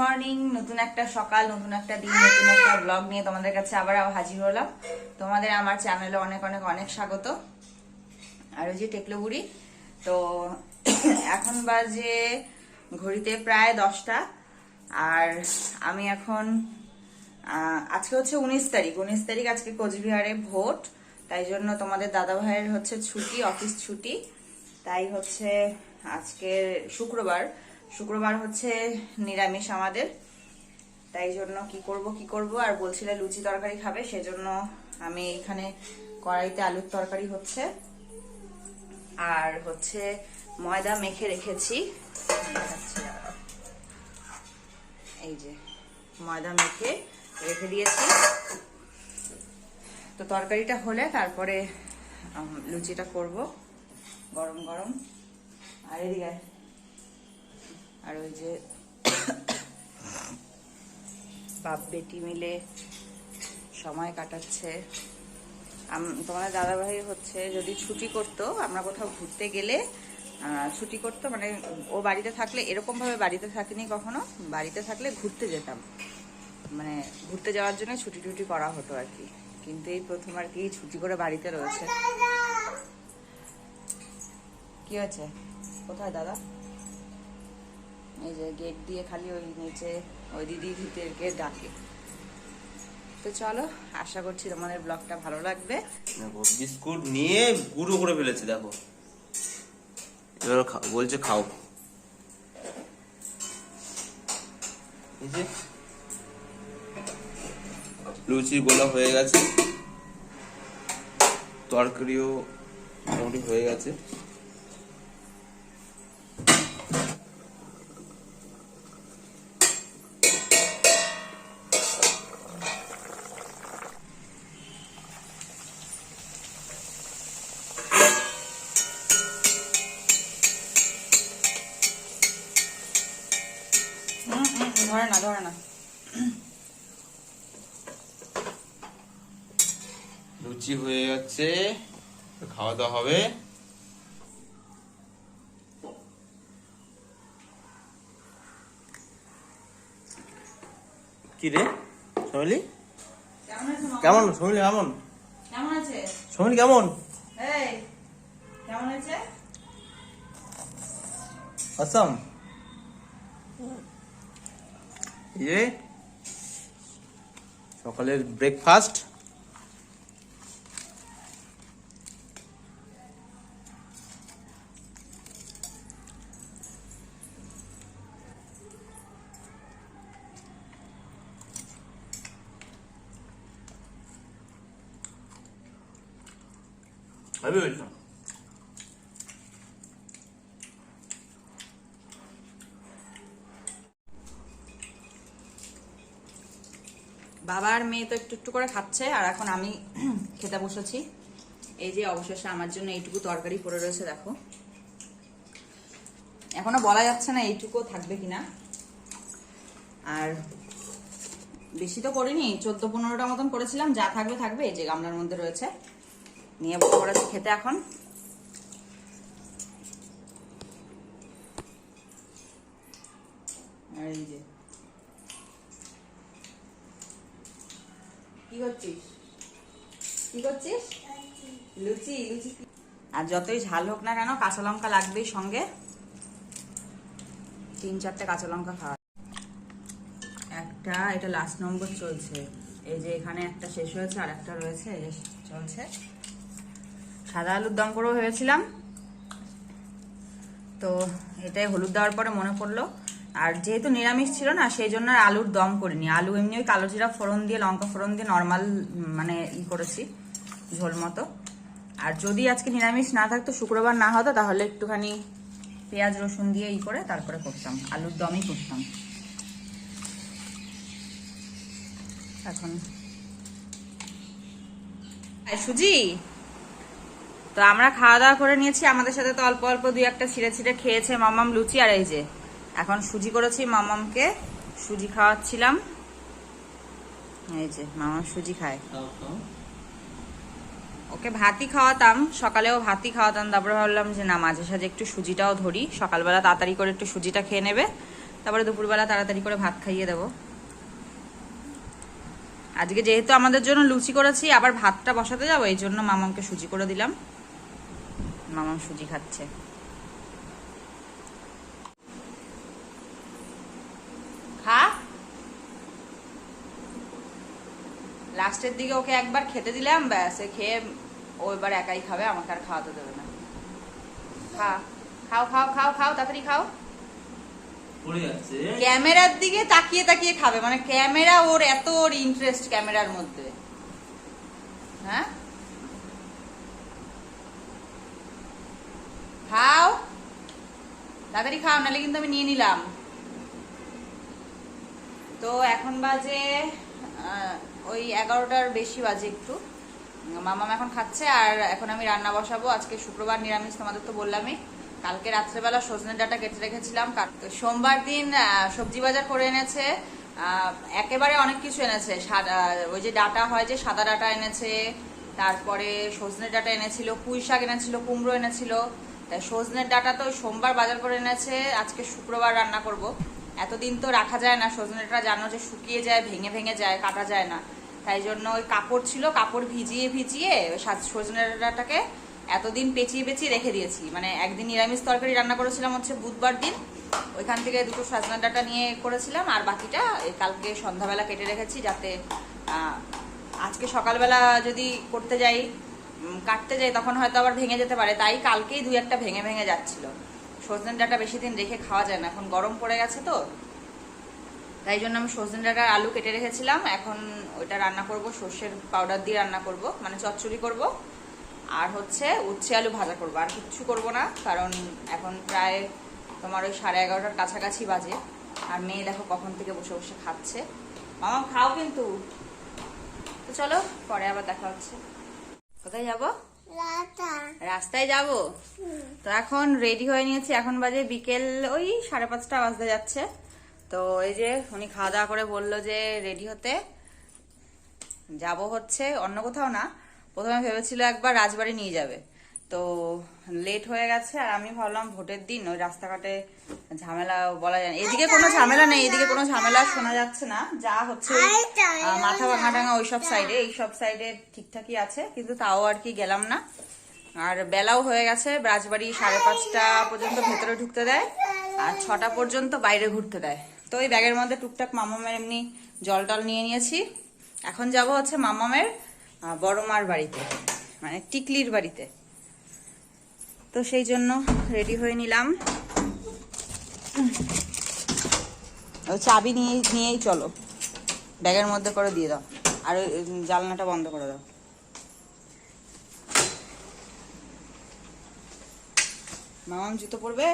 Morning নতুন একটা সকাল, নতুন একটা দিন, নতুন একটা ব্লগ নিয়ে তোমাদের কাছে আবার হাজির হলাম। তোমাদের আমার চ্যানেলে অনেক অনেক অনেক স্বাগত। আর ওই যে টেকলো বুড়ি, তো এখন বাজে ঘড়িতে প্রায় দশটা। আর আমি এখন আজকে হচ্ছে উনিশ তারিখ। উনিশ তারিখ আজকে কোচবিহারে ভোট, তাই জন্য তোমাদের দাদা ভাইয়ের হচ্ছে ছুটি, অফিস ছুটি। তাই হচ্ছে আজকে শুক্রবার। শুক্রবার হচ্ছে নিরামিষ আমাদের। তাই জন্য কি করব কি করব? আর বলছিলে লুচি তরকারি খাবে, সেজন্য আমি এখানে কড়াইতে আলুর তরকারি হচ্ছে। আর হচ্ছে ময়দা মেখে রেখেছি। এই যে, ময়দা মেখে রেখে দিয়েছি। তো তরকারিটা হলে তারপরে লুচিটা করব, গরম গরম। আর এদিকে। আর ওই যে বাপ বেটি মিলে সময় কাটাচ্ছে। তোমাদের দাদাভাই হচ্ছে যদি ছুটি করতো, আমরা কোথাও ঘুরতে গেলে ছুটি করতো মানে ও বাড়িতে থাকলে এরকম ভাবে বাড়িতে থাকিনি কখনো, বাড়িতে থাকলে ঘুরতে যেতাম। মানে ঘুরতে যাওয়ার জন্য ছুটি টুটি করা হতো আর কি। কিন্তু এই প্রথম আর কি ছুটি করে বাড়িতে রয়েছে। কি আছে কোথায় দাদা? এই যে গেট দিয়ে খালি ওই নিচে ওই দিদি ভিতরকে ডাকে। তো চলো, আশা করছি তোমাদের ব্লগটা ভালো লাগবে। দেখো, বিস্কুট নিয়ে গুঁড়ো করে ফেলেছে, দেখো। এবার বলছে খাও। এই যে, লুচি গোলা হয়ে গেছে। তরকারিও মোটামুটি হয়ে গেছে। না ধরে না। লুচি হয়ে যাচ্ছে খাওয়া দাওয়া হবে। কি রে? সোনালি কেমন আছে কেমন? সোনালি কেমন? কেমন আছে? সোনালি কেমন? এই কেমন আছে? এই যে সকালের ব্রেকফাস্ট আমি বলছিলাম বাবা আর মেয়ে তো একটু একটু করে খাচ্ছে, আর এখন আমি খেতে বসেছি। এই যে অবশেষে আমার জন্য এইটুকু তরকারি পড়ে রয়েছে, দেখো। এখনও বলা যাচ্ছে না এইটুকু থাকবে কিনা। আর বেশি তো করিনি, চোদ্দ পনেরোটা মতন করেছিলাম, যা থাকবে থাকবে, এই যে গামলার মধ্যে রয়েছে। নিয়ে পড়েছি খেতে এখন। আর এই যে কি করছিস? কি করছিস? লুচি লুচি আর যতই ঝাল হোক না কেন কাঁচা লঙ্কা লাগবেই সঙ্গে। তিন চারটে কাঁচা লঙ্কা খাওয়া। একটা, এটা লাস্ট নম্বর চলছে। এই যে এখানে একটা শেষ হয়েছে, আর একটা রয়েছে চলছে। সাদা আলুর দম করেও ভেবেছিলাম। তো এটাই হলুদ দেওয়ার পরে মনে পড়ল। আর যেহেতু নিরামিষ ছিল না, সেই জন্য আলুর দম করিনি। আলু এমনি ওই কালো জিরা ফোড়ন দিয়ে, লঙ্কা ফোড়ন দিয়ে নর্মাল মানে ই করেছি, ঝোল মতো। আর যদি আজকে নিরামিষ না থাকতো, শুক্রবার না হতো, তাহলে একটুখানি পেঁয়াজ, রসুন দিয়ে ই করে তারপরে করতাম। আলুর দমই করতাম। এখন। সুজি, তো আমরা খাওয়া দাওয়া করে নিয়েছি। আমাদের সাথে তো অল্প অল্প দুই একটা ছিঁড়ে ছিঁড়ে খেয়েছে মামাম লুচি আর এই যে এখন সুজি করেছি মামামকে, সুজি খাওয়াচ্ছিলাম। এই যে, মামাম সুজি খায়। ওকে ভাতই খাওয়াতাম, সকালেও ভাতই খাওয়াতাম, তারপরে ভাবলাম যে না, মাঝে সাঝে একটু সুজিটাও ধরি, সকালবেলা তাড়াতাড়ি করে একটু সুজিটা খেয়ে নেবে, তারপরে দুপুরবেলা তাড়াতাড়ি করে ভাত খাইয়ে দেবো। আজকে যেহেতু আমাদের জন্য লুচি করেছি, আবার ভাতটা বসাতে যাব, এই জন্য মামামকে সুজি করে দিলাম। মামাম সুজি খাচ্ছে খা লাস্টের দিকে ওকে একবার খেতে দিলাম ব্যাস খেয়ে ও এবার একাই খাবে আমাকে আর খাওয়াতে দেবে না। খা খাও খাও খাও খাও তাড়াতাড়ি খাও। ক্যামেরার দিকে তাকিয়ে তাকিয়ে খাবে মানে ক্যামেরা ওর এত ওর ইন্টারেস্ট ক্যামেরার মধ্যে। হ্যাঁ? খাও। তাড়াতাড়ি খাও নাহলে কিন্তু আমি নিয়ে নিলাম। তো এখন বাজে আহ, ওই এগারোটার বেশি বাজে একটু। মামাম এখন খাচ্ছে আর এখন আমি রান্না বসাবো। আজকে শুক্রবার নিরামিষ, তোমাদের তো বললামই। কালকে রাত্রেবেলা সজনে ডাটা কেটে রেখেছিলাম। সোমবার দিন সবজি বাজার করে এনেছে। একেবারে অনেক কিছু এনেছে। ওই যে ডাটা হয় যে সাদা ডাটা এনেছে, তারপরে সজনে ডাটা এনেছিল, পুঁই শাক এনেছিল, কুমড়ো এনেছিল। তাই সজনের ডাটা তো সোমবার বাজার করে এনেছে। আজকে শুক্রবার রান্না করব। এতদিন তো রাখা যায় না, সজনেটা জানো যে শুকিয়ে যায়, ভেঙে ভেঙে যায়, কাটা যায় না। তাই জন্য ওই কাপড় ছিল, কাপড় ভিজিয়ে ভিজিয়ে সজনে ডাঁটাটাকে এতদিন পেঁচিয়ে পেঁচিয়ে রেখে দিয়েছি। মানে একদিন নিরামিষ তরকারি রান্না করেছিলাম হচ্ছে বুধবার দিন। ওইখান থেকে দুটো সজনে ডাঁটা নিয়ে করেছিলাম, আর বাকিটা কালকে সন্ধ্যাবেলা কেটে রেখেছি যাতে আজকে সকালবেলা যদি করতে যাই কাটতে যাই, তখন হয়তো আবার ভেঙে যেতে পারে। তাই কালকেই দুই একটা ভেঙে ভেঙে যাচ্ছিল। সজনে ডাঁটা বেশি দিন রেখে খাওয়া যায় না। এখন গরম পড়ে গেছে তো। তাই জন্য আমি সজনে ডাঁটার আলু কেটে রেখেছিলাম। এখন ওইটা রান্না করব, সর্ষের পাউডার দিয়ে রান্না করব মানে চচ্চড়ি করব। আর হচ্ছে উচ্ছে আলু ভাজা করব। আর কিচ্ছু করব না, কারণ এখন প্রায় তোমার ওই সাড়ে এগারোটার কাছাকাছি বাজে। আর মেয়ে দেখো কখন থেকে বসে বসে খাচ্ছে। মামা, খাও কিন্তু। তো চলো, পরে আবার দেখা হচ্ছে। কোথায় যাব? রাস্তায় যাব? তো এখন রেডি হয়ে নিয়েছি। এখন বাজে বিকেল ওই সাড়ে পাঁচটা বাজতে যাচ্ছে। তো এই যে উনি খাওয়া দাওয়া করে বলল যে রেডি হতে। যাব হচ্ছে অন্য কোথাও না। প্রথমে ভেবেছিল একবার রাজবাড়ি নিয়ে যাবে। তো লেট হয়ে গেছে আর আমি ভাবলাম ভোটের দিন ওই রাস্তাঘাটে ঝামেলা বলা যায় এদিকে কোনো ঝামেলা নেই এদিকে কোনো ঝামেলা শোনা যাচ্ছে না। যা হচ্ছে মাথা আহ, মাথা ওইসব সাইডে এইসব সাইডে ঠিকঠাকই আছে কিন্তু তাও আর কি গেলাম না। আর বেলাও হয়ে গেছে রাজবাড়ি সাড়ে পাঁচটা পর্যন্ত ভেতরে ঢুকতে দেয় আর ছটা পর্যন্ত বাইরে ঘুরতে দেয়। তো ওই ব্যাগের মধ্যে টুকটাক মামামের এমনি জল টল নিয়ে নিয়েছি। এখন যাব হচ্ছে মামামের বড় মার বাড়িতে মানে টিকলির বাড়িতে। তো সেই জন্য রেডি হয়ে নিলাম। চাবি নিয়ে, নিয়েই চলো। ব্যাগের মধ্যে করে দিয়ে দাও। আর জানলাটা বন্ধ করে দাও। মামাম জুতো পরবে?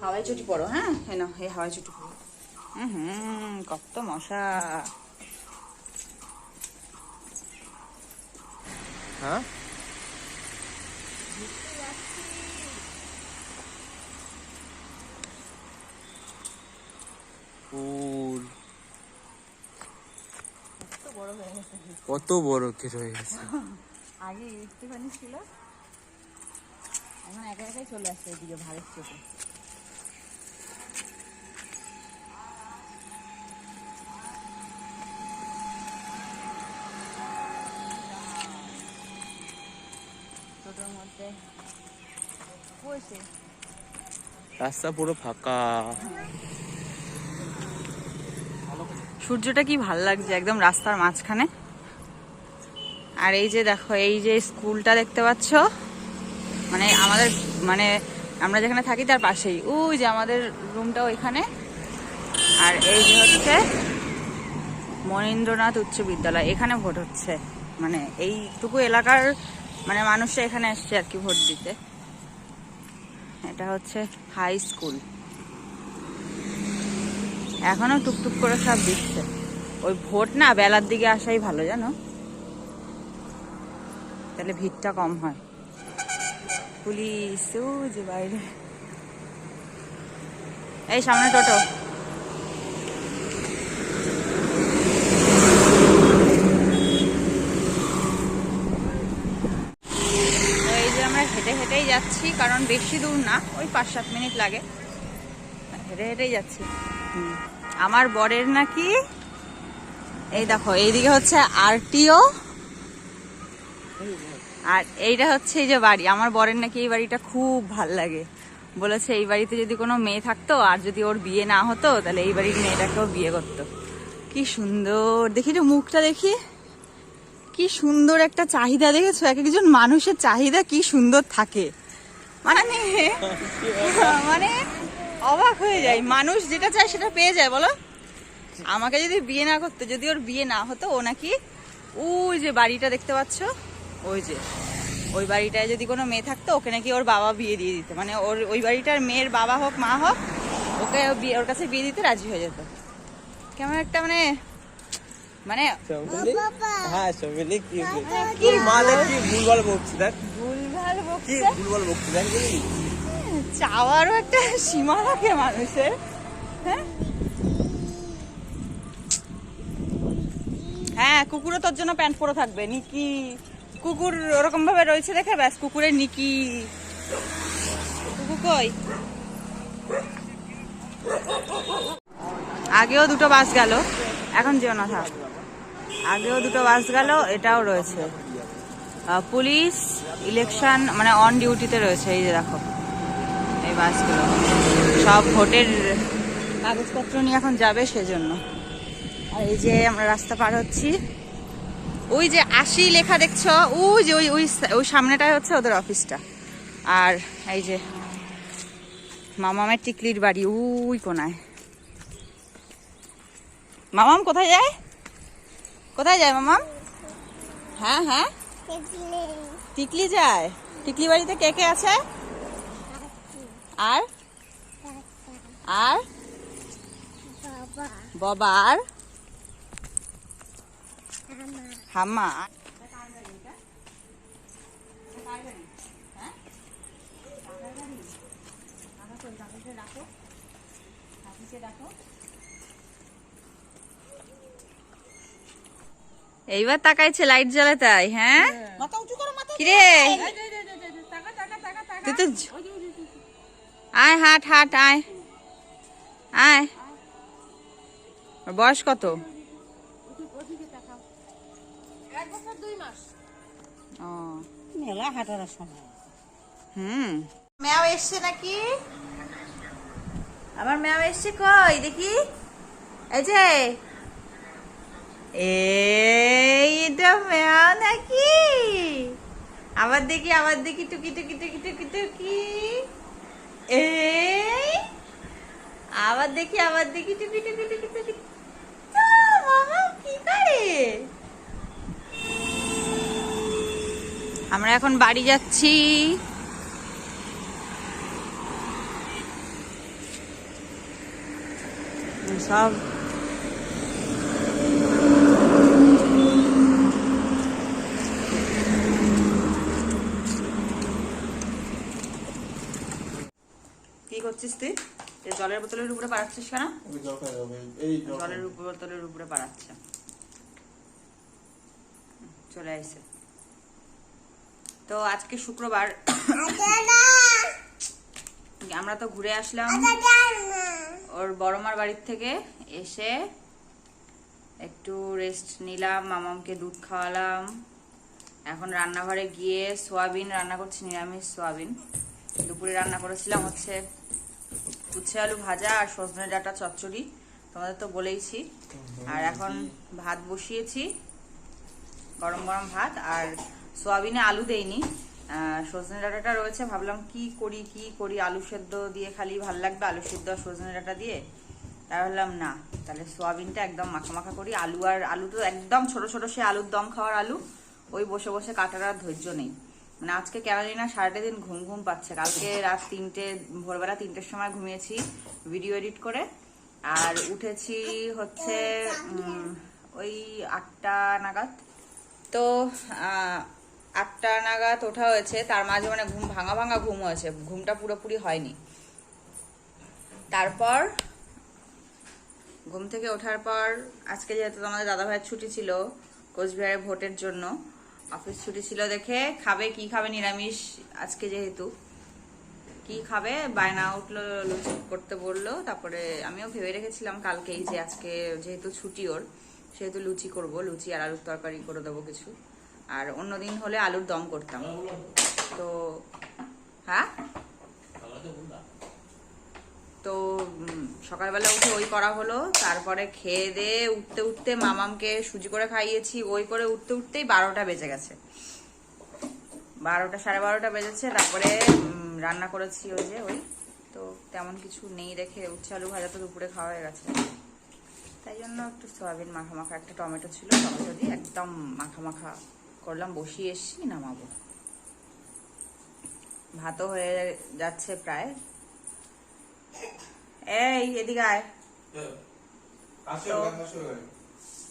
হাওয়াই চুটি পরো হ্যাঁ? হ্যাঁ না এই হাওয়াই চুটি পরো। হুম কত মশা। হ্যাঁ? ফুল। কত বড় হয়ে গেছে। কত বড় কে হয়ে গেছে। আগে একটুখানি ছিল। এখন একা একাই চলে আসছে এদিকে ভারত চোখে টোটোর মধ্যে। বসে। রাস্তা পুরো ফাঁকা। সূর্যটা কি ভালো লাগছে একদম রাস্তার মাঝখানে? আর এই যে দেখো এই যে স্কুলটা দেখতে পাচ্ছ? মানে আমাদের মানে আমরা যেখানে থাকি তার পাশেই। ওই যে আমাদের রুমটা ওইখানে আর এই যে হচ্ছে মনীন্দ্রনাথ উচ্চ বিদ্যালয়, এখানে ভোট হচ্ছে। মানে এইটুকু এলাকার মানে মানুষরা এখানে এসছে আর কি ভোট দিতে। এটা হচ্ছে হাই স্কুল এখনও টুকটুক করে সব দিচ্ছে। ওই ভোট না বেলার দিকে আসাই ভালো, জানো? তাহলে ভিড়টা কম হয়। পুলিশ যে বাইরে। এই সামনে টোটো। এই যে আমরা হেঁটে হেঁটেই যাচ্ছি, কারণ বেশি দূর না, ওই পাঁচ সাত মিনিট লাগে। হেঁটে হেঁটেই যাচ্ছি। আমার বরের নাকি, এই দেখো, এইদিকে হচ্ছে আরটিও। আর এইটা হচ্ছে এই যে বাড়ি। আমার বরের নাকি এই বাড়িটা খুব ভালো লাগে। বলেছে, এই বাড়িতে যদি কোনো মেয়ে থাকতো আর যদি ওর বিয়ে না হতো, তাহলে এই বাড়ির মেয়েটাকেও বিয়ে করতো। কি সুন্দর। দেখি যে মুখটা দেখি। কি সুন্দর একটা চাহিদা, দেখেছ? এক একজন মানুষের চাহিদা কি সুন্দর থাকে। মানে মানে অবাক হয়ে যায় মানুষ যেটা চায় সেটা পেয়ে যায়, বলো? আমাকে যদি বিয়ে না করতো, যদি ওর বিয়ে না হতো, ও নাকি ওই যে বাড়িটা দেখতে পাচ্ছ? ওই যে ওই বাড়িটায় যদি কোনো মেয়ে থাকতো ওকে নাকি ওর বাবা বিয়ে দিয়ে দিত। মানে ওর ওই বাড়িটার মেয়ের বাবা হোক মা হোক ওকে ও বিয়ে- ওর কাছে বিয়ে দিতে রাজি হয়ে যেত। কেমন একটা মানে মানে হ্যাঁ সবিলি কি তোর মা কি ভুলভাল বকছে দেখ। ভুলভাল কি ভুলভাল বকছে দেখ চাওয়ারও একটা সীমা থাকে মানুষের হ্যাঁ? হ্যাঁ কুকুরও তোর জন্য প্যান্ট পরে থাকবে নিকি। কুকুর ওরকম ভাবে রয়েছে দেখে? ব্যাস, কুকুরের নিকি। কুকুর কই? আগেও দুটো বাস গেল, এখন যেও না, থাক। আগেও দুটো বাস গেল, এটাও রয়েছে। পুলিশ, ইলেকশন মানে অন ডিউটিতে রয়েছে, এই যে দেখো। এই বাসগুলো। সব ভোটের কাগজপত্র নিয়ে এখন যাবে সেজন্য। আর এই যে আমরা রাস্তা পার হচ্ছি। ওই যে আশি লেখা দেখছ? ওই যে ওই ওই ওই সামনেটাই হচ্ছে ওদের অফিসটা আর এই যে মামামের টিকলির বাড়ি ওই কোনায়। মামাম কোথায় যায়? কোথায় যায় মামাম? হ্যাঁ হ্যাঁ। টিকলি যায়। টিকলি বাড়িতে কে কে আছে? আর? আর? বাবা আর? হাম্মা এইবার তাকাইছে লাইট জ্বালে তাই হ্যাঁ? কিরে তুই তো আয় হাট হাট আয়। আয়। বয়স কত? মেলা হাঁটার সময়। হুম। ম্যাও এসছে নাকি? আমার ম্যাও এসছে কই? দেখি। এই যে। এই এটা ম্যাও নাকি। আবার দেখি আবার দেখি টুকি টুকি টুকি টুকি টুকি। এই। আবার দেখি আবার দেখি টুকি টুকি টুকি টুকি। মামা কি করে? আমরা এখন বাড়ি যাচ্ছি। সব কি করছিস তুই? জলের বোতলের উপরে পাড়াচ্ছিস কেন? জলের উপর বোতলের উপরে পাড়াচ্ছে। চলে আইসে। তো আজকে শুক্রবার। আমরা তো ঘুরে আসলাম। ওর বড়মার বাড়ির থেকে এসে একটু রেস্ট নিলাম, মামামকে দুধ খাওয়ালাম। এখন রান্নাঘরে গিয়ে সোয়াবিন রান্না করছি, নিরামিষ সোয়াবিন। দুপুরে রান্না করেছিলাম হচ্ছে উচ্ছে আলু ভাজা আর সজনে ডাঁটা চচ্চড়ি। তোমাদের তো বলেইছি। আর এখন ভাত বসিয়েছি, গরম গরম ভাত আর সোয়াবিনে আলু দেইনি। সজনে ডাঁটাটা রয়েছে। ভাবলাম কি করি কি করি? আলু সেদ্ধ দিয়ে খালি ভালো লাগবে? আলু সেদ্ধ আর সজনে ডাঁটা দিয়ে? তাই ভাবলাম, না। তাহলে সোয়াবিনটা একদম মাখা মাখা করি। আলু আর আলু তো একদম ছোট ছোট, সে আলুর দম খাওয়ার আলু। ওই বসে বসে কাটার আর ধৈর্য নেই। মানে আজকে কেন জানি না সারাটা দিন ঘুম ঘুম পাচ্ছে। কালকে রাত তিনটে, ভোরবেলা তিনটের সময় ঘুমিয়েছি ভিডিও এডিট করে। আর উঠেছি হচ্ছে ওই আটটা নাগাদ। তো আটটা নাগাদ ওঠা হয়েছে, তার মাঝে মানে ঘুম ভাঙা ভাঙা ঘুম হয়েছে, ঘুমটা পুরোপুরি হয়নি। তারপর ঘুম থেকে ওঠার পর, আজকে যেহেতু আমাদের দাদা ভাইয়ের ছুটি ছিল কোচবিহারে ভোটের জন্য, অফিস ছুটি ছিল দেখে খাবে, কি খাবে নিরামিষ আজকে যেহেতু। কি খাবে? বায়না উঠল, লুচি করতে বলল, তারপরে আমিও ভেবে রেখেছিলাম কালকেই যে আজকে যেহেতু ছুটি ওর, সেহেতু লুচি করব, লুচি আর আলুর তরকারি করে দেবো কিছু। আর অন্যদিন হলে আলুর দম করতাম। তো হ্যাঁ? তো সকালবেলা উঠে ওই করা হলো, তারপরে খেয়ে দিয়ে উঠতে উঠতে মামামকে সুজি করে খাইয়েছি, ওই করে উঠতে উঠতেই বারোটা বেজে গেছে। বারোটা, সাড়ে বারোটা বেজেছে, তারপরে রান্না করেছি ওই যে, ওই। তো, তেমন কিছু নেই রেখে উচ্ছে আলু ভাজা তো দুপুরে খাওয়া হয়ে গেছে। তাই জন্য একটু সয়াবিন মাখা মাখা একটা টমেটো ছিল, টমেটো দিয়ে একদম মাখা মাখা করলাম বসিয়ে এসছি নামাবো। ভাতও হয়ে যাচ্ছে প্রায়। এই এদিকে আয়।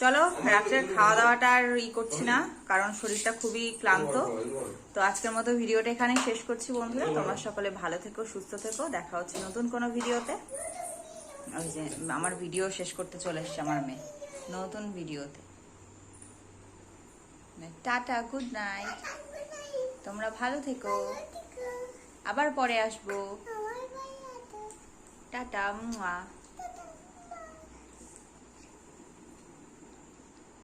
চলো রাত্রের খাওয়া দাওয়াটা আর ই করছি না কারণ শরীরটা খুবই ক্লান্ত। তো আজকের মতো ভিডিওটা এখানেই শেষ করছি বন্ধুরা তোমরা সকলে ভালো থেকো সুস্থ থেকো। দেখা হচ্ছে নতুন কোনো ভিডিওতে। ওই যে আমার ভিডিও শেষ করতে চলে এসছে আমার মেয়ে। নতুন ভিডিওতে। টাটা গুড নাইট তোমরা ভালো থেকো। আবার পরে আসব। টাটা মুয়া।